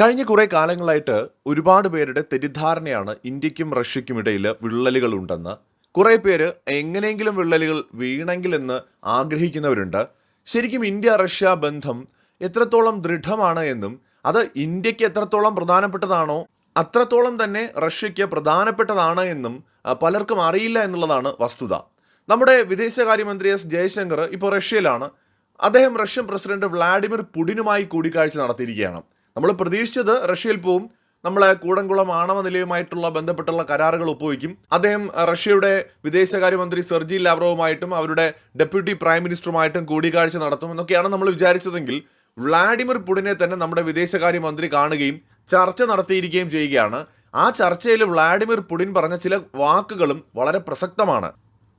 കഴിഞ്ഞ കുറെ കാലങ്ങളായിട്ട് ഒരുപാട് പേരുടെ തെറ്റിദ്ധാരണയാണ് ഇന്ത്യക്കും റഷ്യക്കും ഇടയിൽ വിള്ളലുകൾ ഉണ്ടെന്ന് കുറെ പേര് എങ്ങനെയെങ്കിലും വിള്ളലുകൾ വീണെങ്കിലെന്ന് ആഗ്രഹിക്കുന്നവരുണ്ട്. ശരിക്കും ഇന്ത്യ റഷ്യ ബന്ധം എത്രത്തോളം ദൃഢമാണ് എന്നും അത് ഇന്ത്യയ്ക്ക് എത്രത്തോളം പ്രധാനപ്പെട്ടതാണോ അത്രത്തോളം തന്നെ റഷ്യയ്ക്ക് പ്രധാനപ്പെട്ടതാണ് എന്നും പലർക്കും അറിയില്ല എന്നുള്ളതാണ് വസ്തുത. നമ്മുടെ വിദേശകാര്യമന്ത്രി എസ്. ജയശങ്കർ ഇപ്പോൾ റഷ്യയിലാണ്. അദ്ദേഹം റഷ്യൻ പ്രസിഡന്റ് വ്ളാഡിമിർ പുടിനുമായി കൂടിക്കാഴ്ച നടത്തിയിരിക്കുകയാണ്. നമ്മൾ പ്രതീക്ഷിച്ചത് റഷ്യയിൽ പോവും. നമ്മളെ കൂടംകുളം ആണവ നിലയവുമായിട്ടുള്ള ബന്ധപ്പെട്ടുള്ള കരാറുകൾ ഒപ്പുവയ്ക്കും അദ്ദേഹം റഷ്യയുടെ വിദേശകാര്യമന്ത്രി സെർജി ലാവ്റോവുമായിട്ടും അവരുടെ ഡെപ്യൂട്ടി പ്രൈം മിനിസ്റ്ററുമായിട്ടും കൂടിക്കാഴ്ച നടത്തും എന്നൊക്കെയാണ് നമ്മൾ വിചാരിച്ചതെങ്കിൽ വ്ളാഡിമിർ പുടിനെ തന്നെ നമ്മുടെ വിദേശകാര്യമന്ത്രി കാണുകയും ചർച്ച നടത്തിയിരിക്കുകയും ചെയ്യുകയാണ്. ആ ചർച്ചയിൽ വ്ളാഡിമിർ പുടിൻ പറഞ്ഞ ചില വാക്കുകളും വളരെ പ്രസക്തമാണ്.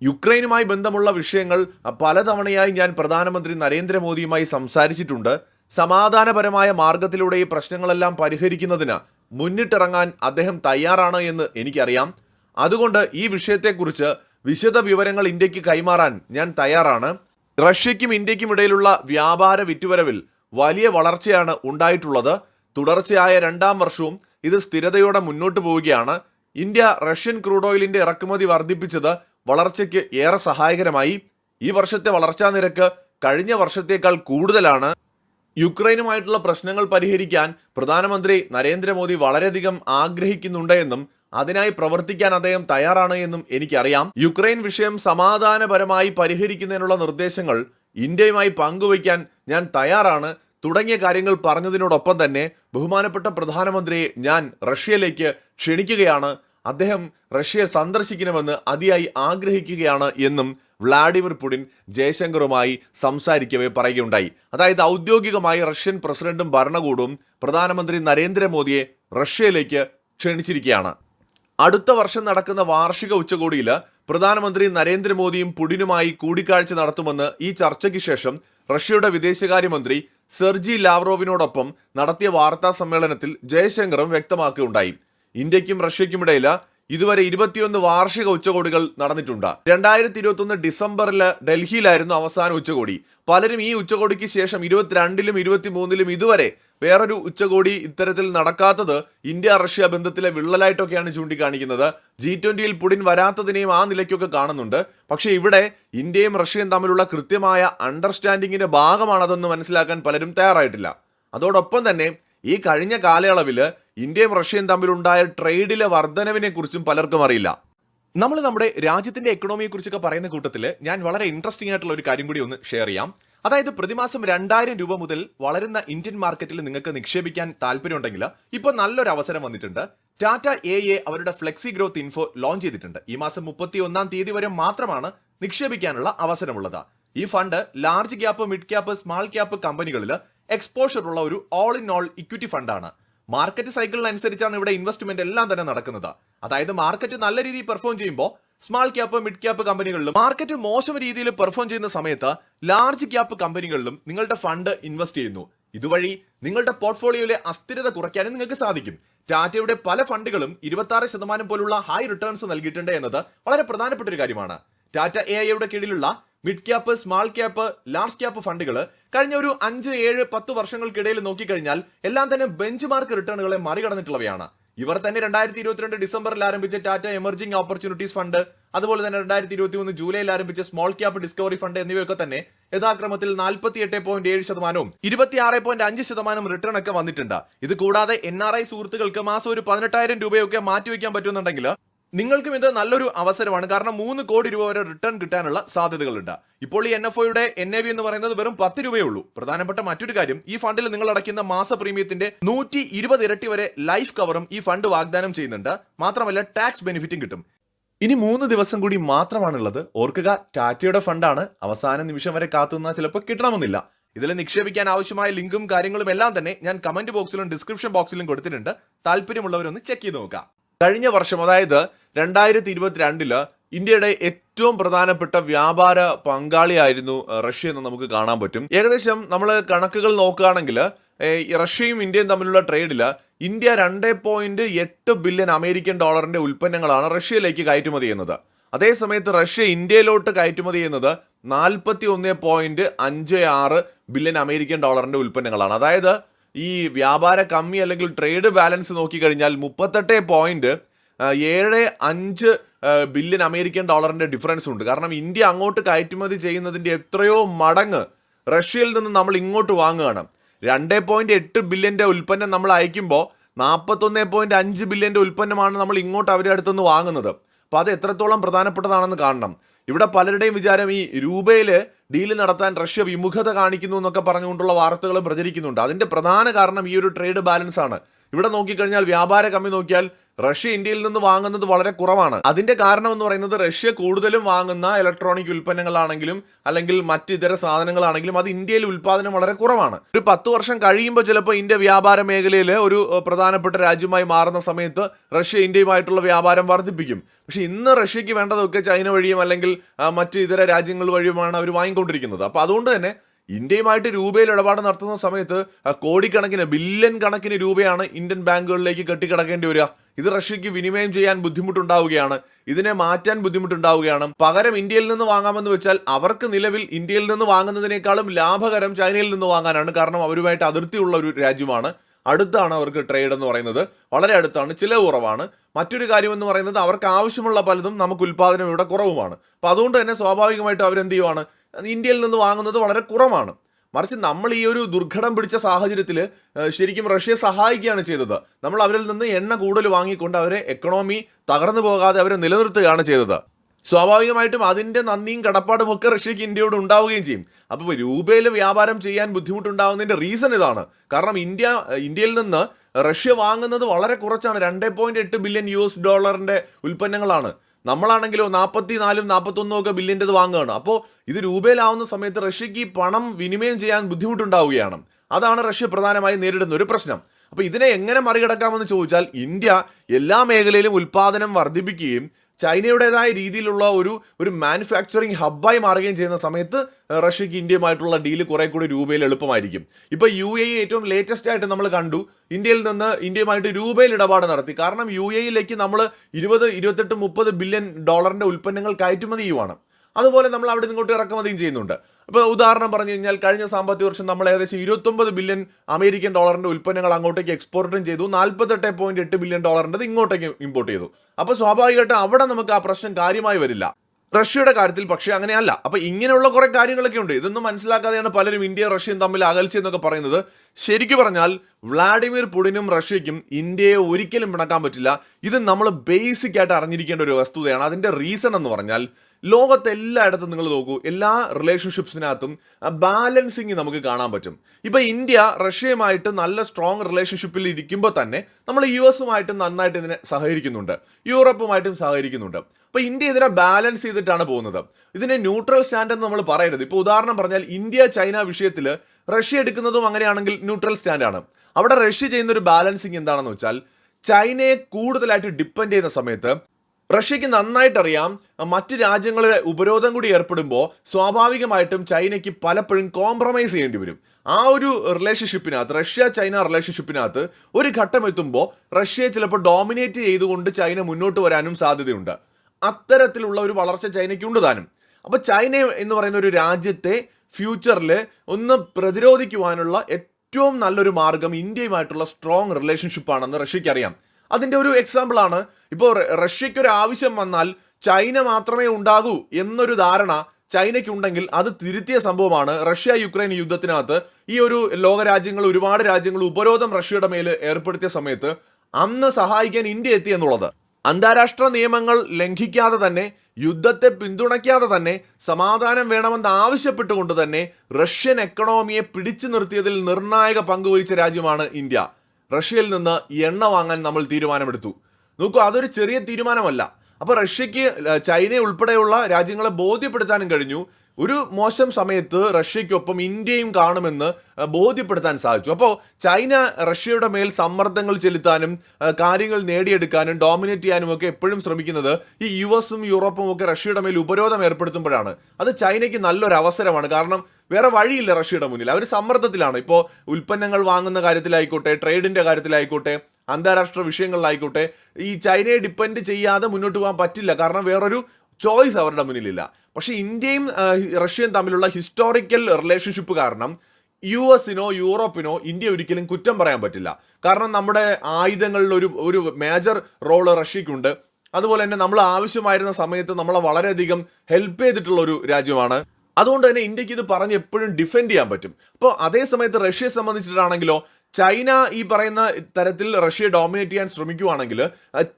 യുക്രൈനുമായി ബന്ധമുള്ള വിഷയങ്ങൾ പലതവണയായി ഞാൻ പ്രധാനമന്ത്രി നരേന്ദ്രമോദിയുമായി സംസാരിച്ചിട്ടുണ്ട്. സമാധാനപരമായ മാർഗത്തിലൂടെ ഈ പ്രശ്നങ്ങളെല്ലാം പരിഹരിക്കുന്നതിന് മുന്നിട്ടിറങ്ങാൻ അദ്ദേഹം തയ്യാറാണ് എന്ന് എനിക്കറിയാം. അതുകൊണ്ട് ഈ വിഷയത്തെക്കുറിച്ച് വിശദ വിവരങ്ങൾ ഇന്ത്യയ്ക്ക് കൈമാറാൻ ഞാൻ തയ്യാറാണ്. റഷ്യയ്ക്കും ഇന്ത്യക്കും ഇടയിലുള്ള വ്യാപാര വിറ്റുവരവിൽ വലിയ വളർച്ചയാണ് ഉണ്ടായിട്ടുള്ളത്. തുടർച്ചയായ രണ്ടാം വർഷവും ഇത് സ്ഥിരതയോടെ മുന്നോട്ട് പോവുകയാണ്. ഇന്ത്യ റഷ്യൻ ക്രൂഡ് ഓയിലിന്റെ ഇറക്കുമതി വർദ്ധിപ്പിച്ചത് വളർച്ചയ്ക്ക് ഏറെ സഹായകരമായി. ഈ വർഷത്തെ വളർച്ചാ നിരക്ക് കഴിഞ്ഞ വർഷത്തേക്കാൾ കൂടുതലാണ്. യുക്രൈനുമായിട്ടുള്ള പ്രശ്നങ്ങൾ പരിഹരിക്കാൻ പ്രധാനമന്ത്രി നരേന്ദ്രമോദി വളരെയധികം ആഗ്രഹിക്കുന്നുണ്ട് എന്നും അതിനായി പ്രവർത്തിക്കാൻ അദ്ദേഹം തയ്യാറാണ് എന്നും എനിക്കറിയാം. യുക്രൈൻ വിഷയം സമാധാനപരമായി പരിഹരിക്കുന്നതിനുള്ള നിർദ്ദേശങ്ങൾ ഇന്ത്യയുമായി പങ്കുവയ്ക്കാൻ ഞാൻ തയ്യാറാണ്. തുടങ്ങിയ കാര്യങ്ങൾ പറഞ്ഞതിനോടൊപ്പം തന്നെ ബഹുമാനപ്പെട്ട പ്രധാനമന്ത്രിയെ ഞാൻ റഷ്യയിലേക്ക് ക്ഷണിക്കുകയാണ്. അദ്ദേഹം റഷ്യയെ സന്ദർശിക്കണമെന്ന് അതിയായി ആഗ്രഹിക്കുകയാണ് എന്നും വ്ളാഡിമിർ പുടിൻ ജയശങ്കറുമായി സംസാരിക്കവേ പറയുകയുണ്ടായി. അതായത് ഔദ്യോഗികമായി റഷ്യൻ പ്രസിഡന്റും ഭരണകൂടവും പ്രധാനമന്ത്രി നരേന്ദ്രമോദിയെ റഷ്യയിലേക്ക് ക്ഷണിച്ചിരിക്കുകയാണ്. അടുത്ത വർഷം നടക്കുന്ന വാർഷിക ഉച്ചകോടിയിൽ പ്രധാനമന്ത്രി നരേന്ദ്രമോദിയും പുടിനുമായി കൂടിക്കാഴ്ച നടത്തുമെന്ന് ഈ ചർച്ചയ്ക്ക് ശേഷം റഷ്യയുടെ വിദേശകാര്യമന്ത്രി സെർജി ലാവ്റോവിനോടൊപ്പം നടത്തിയ വാർത്താ സമ്മേളനത്തിൽ ജയശങ്കറും വ്യക്തമാക്കുകയുണ്ടായി. ഇന്ത്യക്കും റഷ്യയ്ക്കും ഇടയിൽ ഇതുവരെ ഇരുപത്തിയൊന്ന് വാർഷിക ഉച്ചകോടികൾ നടന്നിട്ടുണ്ട്. രണ്ടായിരത്തി ഇരുപത്തൊന്ന് ഡിസംബറിൽ ഡൽഹിയിലായിരുന്നു അവസാന ഉച്ചകോടി. പലരും ഈ ഉച്ചകോടിക്ക് ശേഷം ഇരുപത്തിരണ്ടിലും ഇരുപത്തിമൂന്നിലും ഇതുവരെ വേറൊരു ഉച്ചകോടി ഇത്തരത്തിൽ നടക്കാത്തത് ഇന്ത്യ റഷ്യ ബന്ധത്തിലെ വിള്ളലായിട്ടൊക്കെയാണ് ചൂണ്ടിക്കാണിക്കുന്നത്. ജി ട്വന്റിയിൽ പുടിൻ വരാത്തതിനെയും ആ നിലയ്ക്കൊക്കെ കാണുന്നുണ്ട്. പക്ഷേ ഇവിടെ ഇന്ത്യയും റഷ്യയും തമ്മിലുള്ള കൃത്യമായ അണ്ടർസ്റ്റാൻഡിങ്ങിന്റെ ഭാഗമാണതെന്ന് മനസ്സിലാക്കാൻ പലരും തയ്യാറായിട്ടില്ല. അതോടൊപ്പം തന്നെ ഈ കഴിഞ്ഞ കാലയളവിൽ ഇന്ത്യയും റഷ്യയും തമ്മിലുണ്ടായ ട്രേഡിലെ വർധനവിനെ കുറിച്ചും പലർക്കും അറിയില്ല. നമ്മൾ നമ്മുടെ രാജ്യത്തിന്റെ എക്കണോമിയെ കുറിച്ചൊക്കെ പറയുന്ന കൂട്ടത്തിൽ ഞാൻ വളരെ ഇൻട്രസ്റ്റിംഗ് ആയിട്ടുള്ള ഒരു കാര്യം കൂടി ഒന്ന് ഷെയർ ചെയ്യാം. അതായത് പ്രതിമാസം രണ്ടായിരം രൂപ മുതൽ വളരുന്ന ഇന്ത്യൻ മാർക്കറ്റിൽ നിങ്ങൾക്ക് നിക്ഷേപിക്കാൻ താല്പര്യമുണ്ടെങ്കിൽ ഇപ്പോൾ നല്ലൊരു അവസരം വന്നിട്ടുണ്ട്. ടാറ്റ എ എ അവരുടെ ഫ്ലെക്സി ഗ്രോത്ത് ഇൻഫോ ലോഞ്ച് ചെയ്തിട്ടുണ്ട്. ഈ മാസം മുപ്പത്തി ഒന്നാം തീയതി വരെ മാത്രമാണ് നിക്ഷേപിക്കാനുള്ള അവസരമുള്ളത്. ഈ fund large cap mid cap small cap കമ്പനികളിൽ എക്സ്പോഷർ ഉള്ള ഒരു ഓൾ ഇൻ ഓൾ ഇക്വിറ്റി ഫണ്ടാണ് മാർക്കറ്റ് സൈക്കിളിനനുസരിച്ചാണ് ഇവിടെ ഇൻവെസ്റ്റ്മെന്റ് എല്ലാം തന്നെ നടക്കുന്നത്. അതായത് മാർക്കറ്റ് നല്ല രീതിയിൽ പെർഫോം ചെയ്യുമ്പോൾ സ്മാൾ ക്യാപ്പ് മിഡ് ക്യാപ്പ് കമ്പനികളിലും മാർക്കറ്റ് മോശം രീതിയിൽ പെർഫോം ചെയ്യുന്ന സമയത്ത് ലാർജ് ക്യാപ്പ് കമ്പനികളിലും നിങ്ങളുടെ ഫണ്ട് ഇൻവെസ്റ്റ് ചെയ്യുന്നു. ഇതുവഴി നിങ്ങളുടെ പോർട്ട്ഫോളിയോയിലെ അസ്ഥിരത കുറയ്ക്കാനും നിങ്ങൾക്ക് സാധിക്കും. ടാറ്റയുടെ പല ഫണ്ടുകളും ഇരുപത്തി ശതമാനം പോലുള്ള ഹൈ റിട്ടേൺസ് നൽകിയിട്ടുണ്ട് എന്നത് വളരെ പ്രധാനപ്പെട്ട ഒരു കാര്യമാണ്. ടാറ്റ എ ഐയുടെ കീഴിലുള്ള mid cap small cap large cap ഫണ്ടുകൾ കഴിഞ്ഞ ഒരു അഞ്ച് ഏഴ് പത്ത് വർഷങ്ങൾക്കിടയിൽ നോക്കിക്കഴിഞ്ഞാൽ എല്ലാം തന്നെ ബെഞ്ച് മാർക്ക് റിട്ടേണുകളെ മറികടന്നിട്ടുള്ളവയാണ്. ഇവർ തന്നെ രണ്ടായിരത്തി ഇരുപത്തിരണ്ട് ഡിസംബറിൽ ആരംഭിച്ച ടാറ്റ എമർജിംഗ് ഓപ്പർച്യൂണിറ്റീസ് ഫണ്ട് അതുപോലെ തന്നെ രണ്ടായിരത്തി ഇരുപത്തി മൂന്ന് ജൂലൈയിൽ ആരംഭിച്ച സ്മോൾ ക്യാപ്പ് ഡിസ്കവറി ഫണ്ട് എന്നിവയൊക്കെ തന്നെ യഥാക്രമത്തിൽ നാൽപ്പത്തി എട്ട് പോയിന്റ് ഏഴ് ശതമാനവും ഇരുപത്തിയാറ് പോയിന്റ് അഞ്ച് ശതമാനം റിട്ടേൺ ഒക്കെ വന്നിട്ടുണ്ട്. ഇത് കൂടാതെ എൻ ആർ ഐ സുഹൃത്തുക്കൾക്ക് മാസം ഒരു പതിനെട്ടായിരം രൂപയൊക്കെ മാറ്റിവെക്കാൻ പറ്റുന്നുണ്ടെങ്കിൽ നിങ്ങൾക്കും ഇത് നല്ലൊരു അവസരമാണ്. കാരണം മൂന്ന് കോടി രൂപ വരെ റിട്ടേൺ കിട്ടാനുള്ള സാധ്യതകളുണ്ട്. ഇപ്പോൾ ഈ എൻ എഫ് ഒയുടെ എൻ എ വി എന്ന് പറയുന്നത് വെറും പത്ത് രൂപയേ ഉള്ളൂ. പ്രധാനപ്പെട്ട മറ്റൊരു കാര്യം ഈ ഫണ്ടിൽ നിങ്ങൾ അടയ്ക്കുന്ന മാസ പ്രീമിയത്തിന്റെ നൂറ്റി ഇരുപത് ഇരട്ടി വരെ ലൈഫ് കവറും ഈ ഫണ്ട് വാഗ്ദാനം ചെയ്യുന്നുണ്ട്. മാത്രമല്ല ടാക്സ് ബെനിഫിറ്റും കിട്ടും. ഇനി മൂന്ന് ദിവസം കൂടി മാത്രമാണുള്ളത്. ഓർക്കുക ടാറ്റയുടെ ഫണ്ടാണ്. അവസാന നിമിഷം വരെ കാത്തുനിന്നാൽ ചിലപ്പോൾ കിട്ടണമെന്നില്ല. ഇതിൽ നിക്ഷേപിക്കാൻ ആവശ്യമായ ലിങ്കും കാര്യങ്ങളും എല്ലാം തന്നെ ഞാൻ കമന്റ് ബോക്സിലും ഡിസ്ക്രിപ്ഷൻ ബോക്സിലും കൊടുത്തിട്ടുണ്ട്. താല്പര്യമുള്ളവരൊന്ന് ചെക്ക് ചെയ്ത് നോക്കാം. കഴിഞ്ഞ വർഷം അതായത് രണ്ടായിരത്തി ഇരുപത്തിരണ്ടിൽ ഇന്ത്യയുടെ ഏറ്റവും പ്രധാനപ്പെട്ട വ്യാപാര പങ്കാളിയായിരുന്നു റഷ്യ എന്ന് നമുക്ക് കാണാൻ പറ്റും. ഏകദേശം നമ്മൾ കണക്കുകൾ നോക്കുകയാണെങ്കിൽ റഷ്യയും ഇന്ത്യയും തമ്മിലുള്ള ട്രേഡിൽ ഇന്ത്യ രണ്ട് പോയിന്റ് എട്ട് ബില്യൺ അമേരിക്കൻ ഡോളറിന്റെ ഉൽപ്പന്നങ്ങളാണ് റഷ്യയിലേക്ക് കയറ്റുമതി ചെയ്യുന്നത്. അതേസമയത്ത് റഷ്യ ഇന്ത്യയിലോട്ട് കയറ്റുമതി ചെയ്യുന്നത് നാൽപ്പത്തി ഒന്ന് പോയിന്റ് അഞ്ച് ആറ് ബില്യൺ അമേരിക്കൻ ഡോളറിന്റെ ഉൽപ്പന്നങ്ങളാണ്. അതായത് ഈ വ്യാപാര കമ്മി അല്ലെങ്കിൽ ട്രേഡ് ബാലൻസ് നോക്കിക്കഴിഞ്ഞാൽ മുപ്പത്തെട്ട് പോയിന്റ് ഏഴ് അഞ്ച് ബില്യൺ അമേരിക്കൻ ഡോളറിന്റെ ഡിഫറൻസ് ഉണ്ട്. കാരണം ഇന്ത്യ അങ്ങോട്ട് കയറ്റുമതി ചെയ്യുന്നതിന്റെ എത്രയോ മടങ്ങ് റഷ്യയിൽ നിന്ന് നമ്മൾ ഇങ്ങോട്ട് വാങ്ങുകയാണ്. രണ്ട് പോയിന്റ് എട്ട് ബില്യന്റെ ഉൽപ്പന്നം നമ്മൾ അയക്കുമ്പോൾ നാൽപ്പത്തൊന്ന് പോയിന്റ് അഞ്ച് ബില്യന്റെ ഉൽപ്പന്നമാണ് നമ്മൾ ഇങ്ങോട്ട് അവരുടെ അടുത്തുനിന്ന് വാങ്ങുന്നത്. അപ്പോൾ അത് എത്രത്തോളം പ്രധാനപ്പെട്ടതാണെന്ന് കാണണം. ഇവിടെ പലരുടെയും വിചാരം ഈ രൂപയിൽ ഡീൽ നടത്താൻ റഷ്യ വിമുഖത കാണിക്കുന്നു എന്നൊക്കെ പറഞ്ഞുകൊണ്ടുള്ള വാർത്തകളും പ്രചരിക്കുന്നുണ്ട്. അതിന്റെ പ്രധാന കാരണം ഈ ഒരു ട്രേഡ് ബാലൻസ് ആണ് ഇവിടെ നോക്കിക്കഴിഞ്ഞാൽ വ്യാപാര കമ്മി നോക്കിയാൽ റഷ്യ ഇന്ത്യയിൽ നിന്ന് വാങ്ങുന്നത് വളരെ കുറവാണ്. അതിന്റെ കാരണം എന്ന് പറയുന്നത് റഷ്യ കൂടുതലും വാങ്ങുന്ന ഇലക്ട്രോണിക് ഉൽപ്പന്നങ്ങളാണെങ്കിലും അല്ലെങ്കിൽ മറ്റ് ഇതര സാധനങ്ങളാണെങ്കിലും അത് ഇന്ത്യയിൽ ഉൽപ്പാദനം വളരെ കുറവാണ്. ഒരു പത്ത് വർഷം കഴിയുമ്പോൾ ചിലപ്പോൾ ഇന്ത്യ വ്യാപാര മേഖലയിൽ ഒരു പ്രധാനപ്പെട്ട രാജ്യമായി മാറുന്ന സമയത്ത് റഷ്യ ഇന്ത്യയുമായിട്ടുള്ള വ്യാപാരം വർദ്ധിപ്പിക്കും. പക്ഷേ ഇന്ന് റഷ്യക്ക് വേണ്ടതൊക്കെ ചൈന വഴിയും അല്ലെങ്കിൽ മറ്റ് ഇതര രാജ്യങ്ങൾ വഴിയുമാണ് അവർ വാങ്ങിക്കൊണ്ടിരിക്കുന്നത്. അപ്പോൾ അതുകൊണ്ട് തന്നെ ഇന്ത്യയുമായിട്ട് രൂപയിൽ ഇടപാട് നടത്തുന്ന സമയത്ത് കോടിക്കണക്കിന് ബില്യൺ കണക്കിന് രൂപയാണ് ഇന്ത്യൻ ബാങ്കുകളിലേക്ക് കെട്ടിക്കിടക്കേണ്ടി വരിക. ഇത് റഷ്യക്ക് വിനിമയം ചെയ്യാൻ ബുദ്ധിമുട്ടുണ്ടാവുകയാണ്. ഇതിനെ മാറ്റാൻ ബുദ്ധിമുട്ടുണ്ടാവുകയാണ്. പകരം ഇന്ത്യയിൽ നിന്ന് വാങ്ങാമെന്ന് വെച്ചാൽ അവർക്ക് നിലവിൽ ഇന്ത്യയിൽ നിന്ന് വാങ്ങുന്നതിനേക്കാളും ലാഭകരം ചൈനയിൽ നിന്ന് വാങ്ങാനാണ് കാരണം അവരുമായിട്ട് അതിർത്തിയുള്ള ഒരു രാജ്യമാണ്. അടുത്താണ് അവർക്ക് ട്രേഡ് എന്ന് പറയുന്നത്. വളരെ അടുത്താണ് ചിലവ് കുറവാണ്. മറ്റൊരു കാര്യം എന്ന് പറയുന്നത് അവർക്ക് ആവശ്യമുള്ള പലതും നമുക്ക് ഉൽപ്പാദനം ഇവിടെ കുറവുമാണ്. അപ്പോൾ അതുകൊണ്ട് തന്നെ സ്വാഭാവികമായിട്ടും അവരെന്ത് ചെയ്യുവാണ്? ഇന്ത്യയിൽ നിന്ന് വാങ്ങുന്നത് വളരെ കുറവാണ്. മറിച്ച് നമ്മൾ ഈ ഒരു ദുർഘടം പിടിച്ച സാഹചര്യത്തിൽ ശരിക്കും റഷ്യയെ സഹായിക്കുകയാണ് ചെയ്തത്. നമ്മൾ അവരിൽ നിന്ന് എണ്ണ കൂടുതൽ വാങ്ങിക്കൊണ്ട് അവരെ എക്കണോമി തകർന്നു പോകാതെ അവരെ നിലനിർത്തുകയാണ് ചെയ്തത്. സ്വാഭാവികമായിട്ടും അതിന്റെ നന്ദിയും കടപ്പാടും ഒക്കെ റഷ്യക്ക് ഇന്ത്യയോട് ഉണ്ടാവുകയും ചെയ്യും. അപ്പോൾ രൂപയിൽ വ്യാപാരം ചെയ്യാൻ ബുദ്ധിമുട്ടുണ്ടാകുന്നതിന്റെ റീസൺ ഇതാണ്. കാരണം ഇന്ത്യ ഇന്ത്യയിൽ നിന്ന് റഷ്യ വാങ്ങുന്നത് വളരെ കുറച്ചാണ്. രണ്ട് പോയിന്റ് എട്ട് ബില്യൺ യു എസ് ഡോളറിന്റെ ഉൽപ്പന്നങ്ങളാണ്. നമ്മളാണെങ്കിലോ നാൽപ്പത്തി നാലും നാൽപ്പത്തൊന്നും ഒക്കെ ബില്ലിന്റെത് വാങ്ങുകയാണ്. അപ്പോൾ ഇത് രൂപയിലാവുന്ന സമയത്ത് റഷ്യക്ക് ഈ പണം വിനിമയം ചെയ്യാൻ ബുദ്ധിമുട്ടുണ്ടാവുകയാണ്. അതാണ് റഷ്യ പ്രധാനമായി നേരിടുന്ന ഒരു പ്രശ്നം. അപ്പോൾ ഇതിനെ എങ്ങനെ മറികടക്കാമെന്ന് ചോദിച്ചാൽ ഇന്ത്യ എല്ലാ മേഖലയിലും ഉൽപ്പാദനം വർദ്ധിപ്പിക്കുകയും ചൈനയുടേതായ രീതിയിലുള്ള ഒരു ഒരു മാനുഫാക്ചറിങ് ഹബ്ബായി മാറുകയും ചെയ്യുന്ന സമയത്ത് റഷ്യക്ക് ഇന്ത്യയുമായിട്ടുള്ള ഡീൽ കുറെ കൂടി രൂപയിൽ എളുപ്പമായിരിക്കും. ഇപ്പൊ യു എ ഏറ്റവും ലേറ്റസ്റ്റ് ആയിട്ട് നമ്മൾ കണ്ടു ഇന്ത്യയിൽ നിന്ന് ഇന്ത്യയുമായിട്ട് രൂപയിൽ ഇടപാട് നടത്തി. കാരണം യു എയിലേക്ക് നമ്മൾ ഇരുപത് ഇരുപത്തെട്ട് മുപ്പത് ബില്യൺ ഡോളറിന്റെ ഉൽപ്പന്നങ്ങൾ കയറ്റുമതി ചെയ്യുവാണ്. അതുപോലെ നമ്മൾ അവിടെ ഇങ്ങോട്ട് ഇറക്കുമതിയും ചെയ്യുന്നുണ്ട്. അപ്പോൾ ഉദാഹരണം പറഞ്ഞു കഴിഞ്ഞാൽ കഴിഞ്ഞ സാമ്പത്തിക വർഷം നമ്മൾ ഏകദേശം ഇരുപത്തൊമ്പത് ബില്യൺ അമേരിക്കൻ ഡോളറിന്റെ ഉൽപ്പന്നങ്ങൾ അങ്ങോട്ടേക്ക് എക്സ്പോർട്ടും ചെയ്തു. നാൽപ്പത്തെട്ട് പോയിന്റ് എട്ട് ബില്യൺ ഡോളറിന്റെ ഇങ്ങോട്ടേക്ക് ഇമ്പോർട്ട് ചെയ്തു. അപ്പോൾ സ്വാഭാവികമായിട്ടും അവിടെ നമുക്ക് ആ പ്രശ്നം കാര്യമായി വരില്ല. റഷ്യയുടെ കാര്യത്തിൽ പക്ഷേ അങ്ങനെയല്ല. അപ്പോൾ ഇങ്ങനെയുള്ള കുറേ കാര്യങ്ങളൊക്കെ ഉണ്ട്. ഇതൊന്നും മനസ്സിലാക്കാതെയാണ് പലരും ഇന്ത്യ റഷ്യയും തമ്മിൽ അകൽച്ച എന്നൊക്കെ പറയുന്നത്. ശരിക്കു പറഞ്ഞാൽ വ്ളാഡിമിർ പുടിനും റഷ്യയ്ക്കും ഇന്ത്യയെ ഒരിക്കലും പിണക്കാൻ പറ്റില്ല. ഇത് നമ്മൾ ബേസിക് ആയിട്ട് അറിഞ്ഞിരിക്കേണ്ട ഒരു വസ്തുതയാണ്. അതിന്റെ റീസൺ എന്ന് പറഞ്ഞാൽ ലോകത്ത് എല്ലായിടത്തും നിങ്ങൾ നോക്കൂ എല്ലാ റിലേഷൻഷിപ്സിനകത്തും ബാലൻസിങ് നമുക്ക് കാണാൻ പറ്റും. ഇപ്പോൾ ഇന്ത്യ റഷ്യയുമായിട്ട് നല്ല സ്ട്രോങ് റിലേഷൻഷിപ്പിൽ ഇരിക്കുമ്പോൾ തന്നെ നമ്മൾ യു എസുമായിട്ട് നന്നായിട്ട് ഇതിനെ സഹകരിക്കുന്നുണ്ട്. യൂറോപ്പുമായിട്ടും സഹകരിക്കുന്നുണ്ട്. അപ്പോൾ ഇന്ത്യ ഇതിനെ ബാലൻസ് ചെയ്തിട്ടാണ് പോകുന്നത്. ഇതിനെ ന്യൂട്രൽ സ്റ്റാൻഡ് എന്ന് നമ്മൾ പറയരുത്. ഇപ്പോൾ ഉദാഹരണം പറഞ്ഞാൽ ഇന്ത്യ ചൈന വിഷയത്തിൽ റഷ്യ എടുക്കുന്നതും അങ്ങനെയാണെങ്കിൽ ന്യൂട്രൽ സ്റ്റാൻഡാണ് അവിടെ റഷ്യ ചെയ്യുന്ന ഒരു ബാലൻസിങ് എന്താണെന്ന് വെച്ചാൽ ചൈനയെ കൂടുതലായിട്ട് ഡിപ്പെൻഡ് ചെയ്യുന്ന സമയത്ത് റഷ്യക്ക് നന്നായിട്ടറിയാം മറ്റ് രാജ്യങ്ങളുടെ ഉപരോധം കൂടി ഏർപ്പെടുമ്പോൾ സ്വാഭാവികമായിട്ടും ചൈനയ്ക്ക് പലപ്പോഴും കോംപ്രമൈസ് ചെയ്യേണ്ടി വരും. ആ ഒരു റിലേഷൻഷിപ്പിനകത്ത് റഷ്യ ചൈന റിലേഷൻഷിപ്പിനകത്ത് ഒരു ഘട്ടം എത്തുമ്പോൾ റഷ്യയെ ചിലപ്പോൾ ഡോമിനേറ്റ് ചെയ്തുകൊണ്ട് ചൈന മുന്നോട്ട് വരാനും സാധ്യതയുണ്ട്. അത്തരത്തിലുള്ള ഒരു വളർച്ച ചൈനയ്ക്കുണ്ട് താനും. അപ്പോൾ ചൈന എന്ന് പറയുന്ന ഒരു രാജ്യത്തെ ഫ്യൂച്ചറിൽ ഒന്ന് പ്രതിരോധിക്കുവാനുള്ള ഏറ്റവും നല്ലൊരു മാർഗം ഇന്ത്യയുമായിട്ടുള്ള സ്ട്രോങ് റിലേഷൻഷിപ്പാണെന്ന് റഷ്യക്ക് അറിയാം. അതിന്റെ ഒരു എക്സാമ്പിൾ ആണ്. ഇപ്പോൾ റഷ്യയ്ക്ക് ഒരു ആവശ്യം വന്നാൽ ചൈന മാത്രമേ ഉണ്ടാകൂ എന്നൊരു ധാരണ ചൈനയ്ക്കുണ്ടെങ്കിൽ അത് തിരുത്തിയ സംഭവമാണ്. റഷ്യ യുക്രൈൻ യുദ്ധത്തിനകത്ത് ഈ ഒരു ലോകരാജ്യങ്ങൾ ഒരുപാട് രാജ്യങ്ങൾ ഉപരോധം റഷ്യയുടെ മേൽ ഏർപ്പെടുത്തിയ സമയത്ത് അന്ന് സഹായിക്കാൻ ഇന്ത്യ എത്തി എന്നുള്ളത്. അന്താരാഷ്ട്ര നിയമങ്ങൾ ലംഘിക്കാതെ തന്നെ യുദ്ധത്തെ പിന്തുണയ്ക്കാതെ തന്നെ സമാധാനം വേണമെന്ന് ആവശ്യപ്പെട്ടുകൊണ്ട് തന്നെ റഷ്യൻ എക്കണോമിയെ പിടിച്ചു നിർത്തിയതിൽ നിർണായക പങ്കുവഹിച്ച രാജ്യമാണ് ഇന്ത്യ. റഷ്യയിൽ നിന്ന് എണ്ണ വാങ്ങാൻ നമ്മൾ തീരുമാനമെടുത്തു. നോക്കൂ അതൊരു ചെറിയ തീരുമാനമല്ല. അപ്പോൾ റഷ്യക്ക് ചൈന ഉൾപ്പെടെയുള്ള രാജ്യങ്ങളെ ബോധ്യപ്പെടുത്താനും കഴിഞ്ഞു. ഒരു മോശം സമയത്ത് റഷ്യയ്ക്കൊപ്പം ഇന്ത്യയും കാണുമെന്ന് ബോധ്യപ്പെടുത്താൻ സാധിച്ചു. അപ്പോൾ ചൈന റഷ്യയുടെ മേൽ സമ്മർദ്ദങ്ങൾ ചെലുത്താനും കാര്യങ്ങൾ നേടിയെടുക്കാനും ഡോമിനേറ്റ് ചെയ്യാനും ഒക്കെ എപ്പോഴും ശ്രമിക്കുന്നത് ഈ യു എസും യൂറോപ്പും ഒക്കെ റഷ്യയുടെ മേൽ ഉപരോധം ഏർപ്പെടുത്തുമ്പോഴാണ്. അത് ചൈനയ്ക്ക് നല്ലൊരു അവസരമാണ്. കാരണം വേറെ വഴിയില്ല റഷ്യയുടെ മുന്നിൽ. അവർ സമ്മർദ്ദത്തിലാണ്. ഇപ്പോൾ ഉൽപ്പന്നങ്ങൾ വാങ്ങുന്ന കാര്യത്തിലായിക്കോട്ടെ ട്രേഡിന്റെ കാര്യത്തിലായിക്കോട്ടെ അന്താരാഷ്ട്ര വിഷയങ്ങളിലായിക്കോട്ടെ ഈ ചൈനയെ ഡിപ്പെൻഡ് ചെയ്യാതെ മുന്നോട്ട് പോകാൻ പറ്റില്ല. കാരണം വേറൊരു ചോയ്സ് അവരുടെ മുന്നിലില്ല. പക്ഷേ ഇന്ത്യയും റഷ്യയും തമ്മിലുള്ള ഹിസ്റ്റോറിക്കൽ റിലേഷൻഷിപ്പ് കാരണം യു എസിനോ യൂറോപ്പിനോ ഇന്ത്യ ഒരിക്കലും കുറ്റം പറയാൻ പറ്റില്ല. കാരണം നമ്മുടെ ആയുധങ്ങളിൽ ഒരു ഒരു മേജർ റോൾ റഷ്യക്കുണ്ട് അതുപോലെ തന്നെ നമ്മൾ ആവശ്യമായിരുന്ന സമയത്ത് നമ്മളെ വളരെയധികം ഹെൽപ്പ് ചെയ്തിട്ടുള്ള ഒരു രാജ്യമാണ്. അതുകൊണ്ട് തന്നെ ഇന്ത്യയ്ക്ക് ഇത് പറഞ്ഞ് എപ്പോഴും ഡിഫെൻഡ് ചെയ്യാൻ പറ്റും. അപ്പോൾ അതേ സമയത്ത് റഷ്യയെ സംബന്ധിച്ചിട്ടാണെങ്കിലോ ചൈന ഈ പറയുന്ന തരത്തിൽ റഷ്യയെ ഡോമിനേറ്റ് ചെയ്യാൻ ശ്രമിക്കുവാണെങ്കിൽ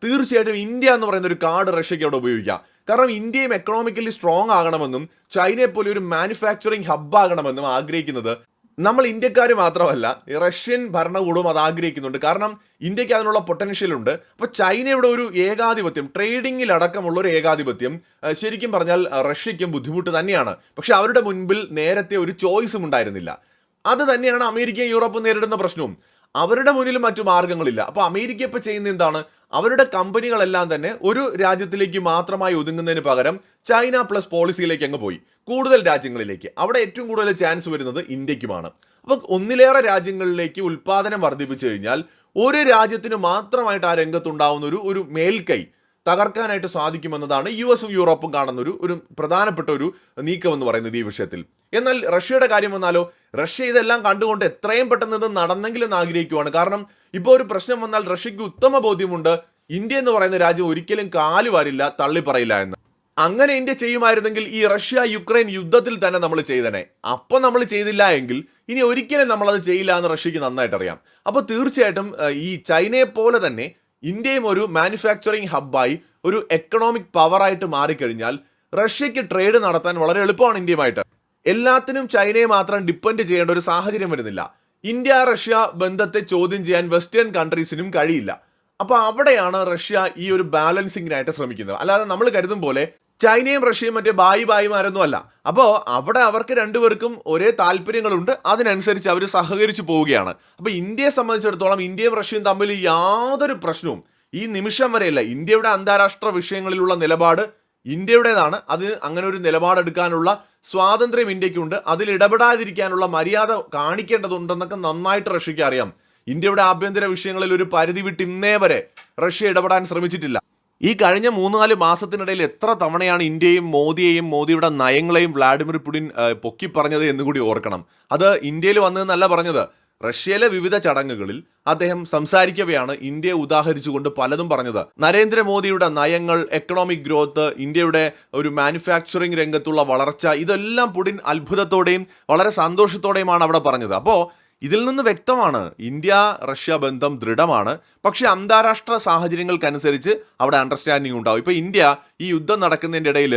തീർച്ചയായിട്ടും ഇന്ത്യ എന്ന് പറയുന്ന ഒരു കാർഡ് റഷ്യക്ക് അവിടെ ഉപയോഗിക്കാം. കാരണം ഇന്ത്യയും എക്കണോമിക്കലി സ്ട്രോങ് ആകണമെന്നും ചൈനയെ പോലെ ഒരു മാനുഫാക്ചറിങ് ഹബ്ബ് ആകണമെന്നും ആഗ്രഹിക്കുന്നത് നമ്മൾ ഇന്ത്യക്കാർ മാത്രമല്ല റഷ്യൻ ഭരണകൂടവും അത് ആഗ്രഹിക്കുന്നുണ്ട്. കാരണം ഇന്ത്യയ്ക്ക് അതിനുള്ള പൊട്ടൻഷ്യൽ ഉണ്ട്. അപ്പോൾ ചൈനയുടെ ഒരു ഏകാധിപത്യം ട്രേഡിങ്ങിൽ അടക്കമുള്ള ഒരു ഏകാധിപത്യം ശരിക്കും പറഞ്ഞാൽ റഷ്യയ്ക്കും ബുദ്ധിമുട്ട് തന്നെയാണ്. പക്ഷെ അവരുടെ മുൻപിൽ നേരത്തെ ഒരു ചോയ്സും ഉണ്ടായിരുന്നില്ല. അത് തന്നെയാണ് അമേരിക്കയും യൂറോപ്പും നേരിടുന്ന പ്രശ്നവും. അവരുടെ മുന്നിൽ മറ്റു മാർഗങ്ങളില്ല അപ്പോൾ അമേരിക്ക ഇപ്പോൾ ചെയ്യുന്ന എന്താണ്? അവരുടെ കമ്പനികളെല്ലാം തന്നെ ഒരു രാജ്യത്തിലേക്ക് മാത്രമായി ഒതുങ്ങുന്നതിന് പകരം ചൈന പ്ലസ് പോളിസിയിലേക്ക് അങ്ങ് പോയി. കൂടുതൽ രാജ്യങ്ങളിലേക്ക്. അവിടെ ഏറ്റവും കൂടുതൽ ചാൻസ് വരുന്നത് ഇന്ത്യക്കുമാണ്. അപ്പോൾ ഒന്നിലേറെ രാജ്യങ്ങളിലേക്ക് ഉൽപാദനം വർദ്ധിപ്പിച്ചു കഴിഞ്ഞാൽ ഒരു രാജ്യത്തിന് മാത്രമായിട്ട് ആ രംഗത്തുണ്ടാവുന്ന ഒരു ഒരു മേൽക്കൈ തകർക്കാനായിട്ട് സാധിക്കുമെന്നതാണ് യു എസും യൂറോപ്പും കാണുന്ന ഒരു ഒരു പ്രധാനപ്പെട്ട ഒരു നീക്കം എന്ന് പറയുന്നത് ഈ വിഷയത്തിൽ. എന്നാൽ റഷ്യയുടെ കാര്യം വന്നാലോ? റഷ്യ ഇതെല്ലാം കണ്ടുകൊണ്ട് എത്രയും പെട്ടെന്ന് ഇത് നടന്നെങ്കിലും ആഗ്രഹിക്കുവാണ്. കാരണം ഇപ്പോൾ ഒരു പ്രശ്നം വന്നാൽ റഷ്യക്ക് ഉത്തമ ബോധ്യമുണ്ട്. ഇന്ത്യ എന്ന് പറയുന്ന രാജ്യം ഒരിക്കലും കാലുവാരില്ല തള്ളി പറയില്ല എന്ന്. അങ്ങനെ ഇന്ത്യ ചെയ്യുമായിരുന്നെങ്കിൽ ഈ റഷ്യ യുക്രൈൻ യുദ്ധത്തിൽ തന്നെ നമ്മൾ ചെയ്തനെ. അപ്പോൾ നമ്മൾ ചെയ്തില്ല എങ്കിൽ ഇനി ഒരിക്കലും നമ്മളത് ചെയ്യില്ല എന്ന് റഷ്യക്ക് നന്നായിട്ട് അറിയാം. അപ്പോൾ തീർച്ചയായിട്ടും ഈ ചൈനയെ പോലെ തന്നെ ഇന്ത്യയും ഒരു മാനുഫാക്ചറിങ് ഹബ്ബായി ഒരു എക്കണോമിക് പവറായിട്ട് മാറിക്കഴിഞ്ഞാൽ റഷ്യക്ക് ട്രേഡ് നടത്താൻ വളരെ എളുപ്പമാണ് ഇന്ത്യയുമായിട്ട്. എല്ലാത്തിനും ചൈനയെ മാത്രം ഡിപ്പെൻഡ് ചെയ്യേണ്ട ഒരു സാഹചര്യം വരുന്നില്ല. ഇന്ത്യ റഷ്യ ബന്ധത്തെ ചോദ്യം ചെയ്യാൻ വെസ്റ്റേൺ കൺട്രീസിനും കഴിയില്ല. അപ്പോൾ അവിടെയാണ് റഷ്യ ഈ ഒരു ബാലൻസിങ്ങിനായിട്ട് ശ്രമിക്കുന്നത്. അല്ലാതെ നമ്മൾ കരുതും പോലെ ചൈനയും റഷ്യയും മറ്റേ ബായി ബായിമാരൊന്നും അല്ല. അപ്പോൾ അവിടെ അവർക്ക് രണ്ടുപേർക്കും ഒരേ താല്പര്യങ്ങളുണ്ട്. അതിനനുസരിച്ച് അവർ സഹകരിച്ചു പോവുകയാണ്. അപ്പോൾ ഇന്ത്യയെ സംബന്ധിച്ചിടത്തോളം ഇന്ത്യയും റഷ്യയും തമ്മിൽ യാതൊരു പ്രശ്നവും ഈ നിമിഷം വരെയല്ല. ഇന്ത്യയുടെ അന്താരാഷ്ട്ര വിഷയങ്ങളിലുള്ള നിലപാട് ഇന്ത്യയുടേതാണ്. അതിന് അങ്ങനെ ഒരു നിലപാടെടുക്കാനുള്ള സ്വാതന്ത്ര്യം ഇന്ത്യക്കുണ്ട്. അതിൽ ഇടപെടാതിരിക്കാനുള്ള മര്യാദ കാണിക്കേണ്ടതുണ്ടെന്നൊക്കെ നന്നായിട്ട് റഷ്യക്ക് അറിയാം. ഇന്ത്യയുടെ ആഭ്യന്തര വിഷയങ്ങളിൽ ഒരു പരിധി വിട്ട് ഇന്നേ വരെ റഷ്യ ഇടപെടാൻ ശ്രമിച്ചിട്ടില്ല. ഈ കഴിഞ്ഞ മൂന്ന് നാല് മാസത്തിനിടയിൽ എത്ര തവണയാണ് ഇന്ത്യയും മോദിയെയും മോദിയുടെ നയങ്ങളെയും വ്ളാഡിമിർ പുടിൻ പൊക്കി പറഞ്ഞത് എന്നുകൂടി ഓർക്കണം. അത് ഇന്ത്യയിൽ വന്നതെന്നല്ല പറഞ്ഞത്. റഷ്യയിലെ വിവിധ ചടങ്ങുകളിൽ അദ്ദേഹം സംസാരിക്കവെയാണ് ഇന്ത്യയെ ഉദാഹരിച്ചുകൊണ്ട് പലതും പറഞ്ഞത്. നരേന്ദ്രമോദിയുടെ നയങ്ങൾ എക്കണോമിക് ഗ്രോത്ത് ഇന്ത്യയുടെ ഒരു മാനുഫാക്ചറിംഗ് രംഗത്തുള്ള വളർച്ച ഇതെല്ലാം പുടിൻ അത്ഭുതത്തോടെയും വളരെ സന്തോഷത്തോടെയുമാണ് അവിടെ പറഞ്ഞത്. അപ്പോൾ ഇതിൽ നിന്ന് വ്യക്തമാണ് ഇന്ത്യ റഷ്യ ബന്ധം ദൃഢമാണ്. പക്ഷേ അന്താരാഷ്ട്ര സാഹചര്യങ്ങൾക്കനുസരിച്ച് അവിടെ അണ്ടർസ്റ്റാൻഡിങ് ഉണ്ടാവും. ഇപ്പോൾ ഇന്ത്യ ഈ യുദ്ധം നടക്കുന്നതിന്റെ ഇടയിൽ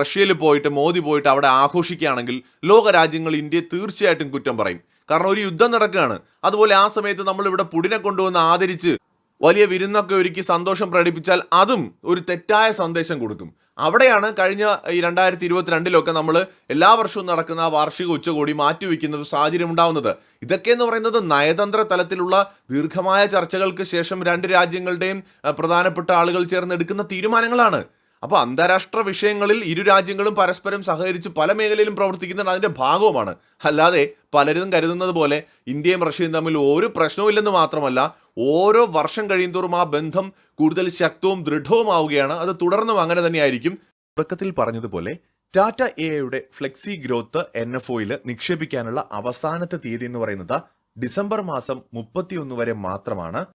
റഷ്യയിൽ പോയിട്ട് മോദി പോയിട്ട് അവിടെ ആഘോഷിക്കുകയാണെങ്കിൽ ലോകരാജ്യങ്ങൾ ഇന്ത്യയെ തീർച്ചയായിട്ടും കുറ്റം പറയും. കാരണം ഒരു യുദ്ധം നടക്കുകയാണ്. അതുപോലെ ആ സമയത്ത് നമ്മൾ ഇവിടെ പുടിനെ കൊണ്ടുവന്ന് ആദരിച്ച് വലിയ വിരുന്നൊക്കെ ഒരുക്കി സന്തോഷം പ്രകടിപ്പിച്ചാൽ അതും ഒരു തെറ്റായ സന്ദേശം കൊടുക്കും. അവിടെയാണ് കഴിഞ്ഞ ഈ രണ്ടായിരത്തി ഇരുപത്തിരണ്ടിലൊക്കെ നമ്മൾ എല്ലാ വർഷവും നടക്കുന്ന വാർഷിക ഉച്ചകോടി മാറ്റിവെക്കുന്ന ഒരു സാഹചര്യം ഉണ്ടാവുന്നത്. ഇതൊക്കെ എന്ന് പറയുന്നത് നയതന്ത്ര തലത്തിലുള്ള ദീർഘമായ ചർച്ചകൾക്ക് ശേഷം രണ്ട് രാജ്യങ്ങളുടെയും പ്രധാനപ്പെട്ട ആളുകൾ ചേർന്ന് എടുക്കുന്ന തീരുമാനങ്ങളാണ്. അപ്പോൾ അന്താരാഷ്ട്ര വിഷയങ്ങളിൽ ഇരു രാജ്യങ്ങളും പരസ്പരം സഹകരിച്ച് പല മേഖലയിലും പ്രവർത്തിക്കുന്നത് അതിന്റെ ഭാഗവുമാണ്. അല്ലാതെ പലരും കരുതുന്നത് പോലെ ഇന്ത്യയും റഷ്യയും തമ്മിൽ ഒരു പ്രശ്നവുമില്ലെന്ന് മാത്രമല്ല ഓരോ വർഷം കഴിയുന്തോറും ആ ബന്ധം കൂടുതൽ ശക്തവും ദൃഢവുമാവുകയാണ്. അത് തുടർന്നും അങ്ങനെ തന്നെയായിരിക്കും. തുടക്കത്തിൽ പറഞ്ഞതുപോലെ ടാറ്റ എ എയുടെ ഫ്ലെക്സി ഗ്രോത്ത് എൻ എഫ് ഒയിൽ നിക്ഷേപിക്കാനുള്ള അവസാനത്തെ തീയതി എന്ന് പറയുന്നത് ഡിസംബർ മാസം മുപ്പത്തിയൊന്ന് വരെ മാത്രമാണ്.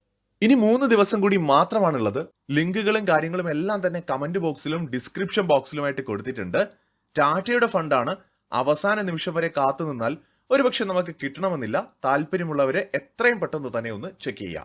ഇനി മൂന്ന് ദിവസം കൂടി മാത്രമാണുള്ളത്. ലിങ്കുകളും കാര്യങ്ങളും എല്ലാം തന്നെ കമന്റ് ബോക്സിലും ഡിസ്ക്രിപ്ഷൻ ബോക്സിലുമായിട്ട് കൊടുത്തിട്ടുണ്ട്. ടാറ്റയുടെ ഫണ്ടാണ് അവസാന നിമിഷം വരെ കാത്തു നിന്നാൽ ഒരുപക്ഷെ നമുക്ക് കിട്ടണമെന്നില്ല. താല്പര്യമുള്ളവരെ എത്രയും പെട്ടെന്ന് തന്നെ ഒന്ന് ചെക്ക് ചെയ്യാം.